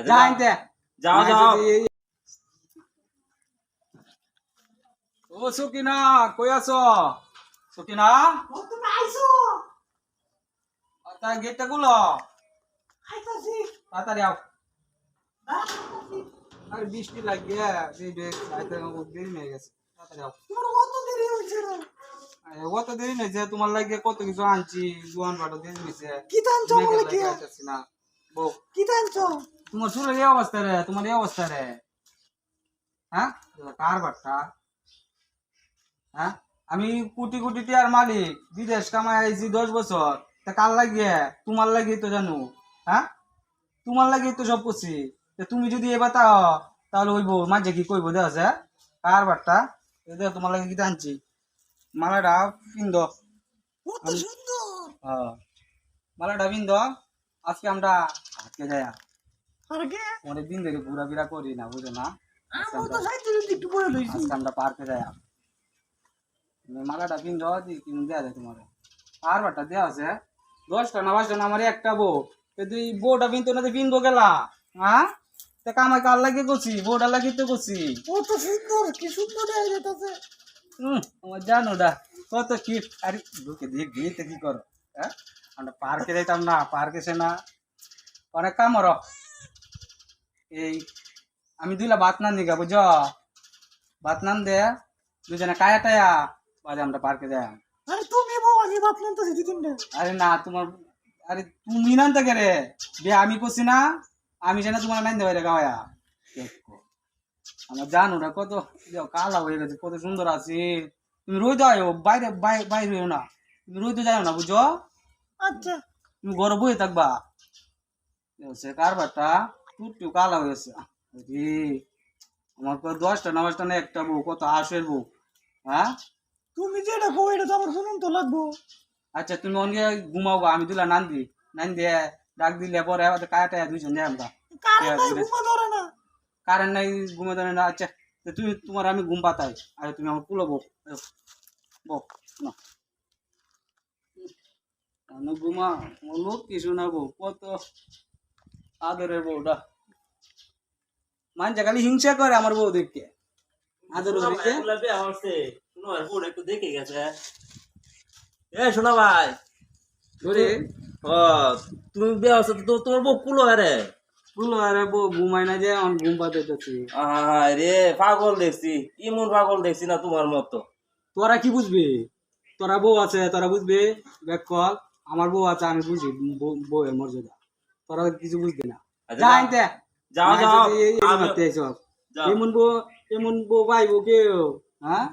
আচ্ছা, যাও। যাও। ও সুকিনা কই আছো? সুকিনা? তা গেটটা গুলো তাড়াতাড়ি আও। আর বৃষ্টি লাগিয়ে আইতে দেরি হয়ে গেছে। তাড়াতাড়ি আও। কত দেরি হয়েছে রে অত দেরি হয়েছে তোমার লাগে কত কিছু আনছি জোয়ান বাটো দেরি হয়েছে। কি টানছো বলে কি? না। বউ। কি টানছো? তোমার সুরের এই অবস্থা রে তোমার এই অবস্থা রে। হ্যাঁ? কার বার্তা হ্যাঁ? আমি কোটি কোটি টিয়ার মালিক বিদেশ কামাই আইছি দশ বছর। তা কার লাগিয়ে? তোমার লাগিয়ে তো জানো। হ্যাঁ? তোমার লাগিয়ে তো সব করছি। তুমি যদি এবার তাও তাহলে ওইব মাঝে কি কইব দেওয়া আছে কার বার্তা দেখো তোমার লাগে কি আনছি। মালাটা পিন্দ। হ্যাঁ মালাটা পিন্দ। আজকে আমরা যাই আরে অনেকদিন ধরে ঘোরাফেরা করি না বুঝো না? তো একটু লইছি আমরা পার্কে যাই মালাটা কিন দেওয়া দি কিন দেওয়া যায় তোমার। আর বাটা দেওয়া আছে। দশটা না পাঁচটা না আমার একটা বউ। তুই বউটা পিনতো না তুই পিনবো গেলা হ্যাঁ তা কামাই কার লাগিয়ে করছি বউটা লাগিয়ে তো করছি কত সুন্দর কি সুন্দর দেখা যেতেছে হুম আমার জানো ডা কত কি আরে ঢুকে দিয়ে গিয়ে কি করো? হ্যাঁ আমরা পার্কে যাইতাম না পার্কে সে না। অনেক কাম রো এই আমি দুইলা ভাত নান দিগা বুঝ ভাত নান দে দুজনে কায়া টায়া বাজে আমরা পার্কে যাই আরে তুমি বউ আমি বাপ নামতেছি দুই তিনটা। আরে না তোমার আরে তুমি নান থেকে রে বে আমি করছি না আমি সেনা তোমার নাইন দেবে রে গাওয়া দেখো আমার জানো না কত যাও কালা হয়ে গেছে কত সুন্দর আছি। তুমি রইতে আয়ো বাইরে বাই- বাইরে হইও না। তুমি রইতে যাও না বুঝো আচ্ছা। তুমি ঘরে বই থাকবা। সে কারবারটা টুটু কালা হয়েছে। রে আমার তো দশটা না পাঁচটা না একটা বউ কত হাঁসের বউ হ্যাঁ? তুমি যেটা বউ এটা তো আমার শুনুন তো লাগবো। আচ্ছা তুমি অনেকে ঘুমাও আমি দিলা নান দি নান দিয়ে ডাক দিলে পরে আবার কায়াটা দুইজন যাই আমরা। কারেন্ট নাই ঘুমে ধরে না। আচ্ছা তুমি তোমার আমি ঘুম পাতাই আর তুমি আমার কুলো বউ বউ না। ঘুমা লোক কিছু না বউ কত আদরের বউটা। মানছে খালি হিংসা করে আমার বউ দেখতে আদর একটু দেখে গেছে এ শোনা ভাই। তুমি বিয়া হচ্ছে তো তোমার বউ কুলো আরে? কুলো আরে বউ ঘুমাই না যে ঘুম পাতাইতেছি রে পাগল দেখছি। ইমন পাগল দেখছি না তোমার মতো। তোরা কি বুঝবে? তোরা বউ আছে তোরা বুঝবে? দেখ কল। আমার বউ আছে আমি বুঝি বউ- বউয়ের মর্যাদা। তোরা কিছু বুঝবি না। আচ্ছা, যা যাও। যাও এই এই- এই বউ পাইবো কেউ হ্যাঁ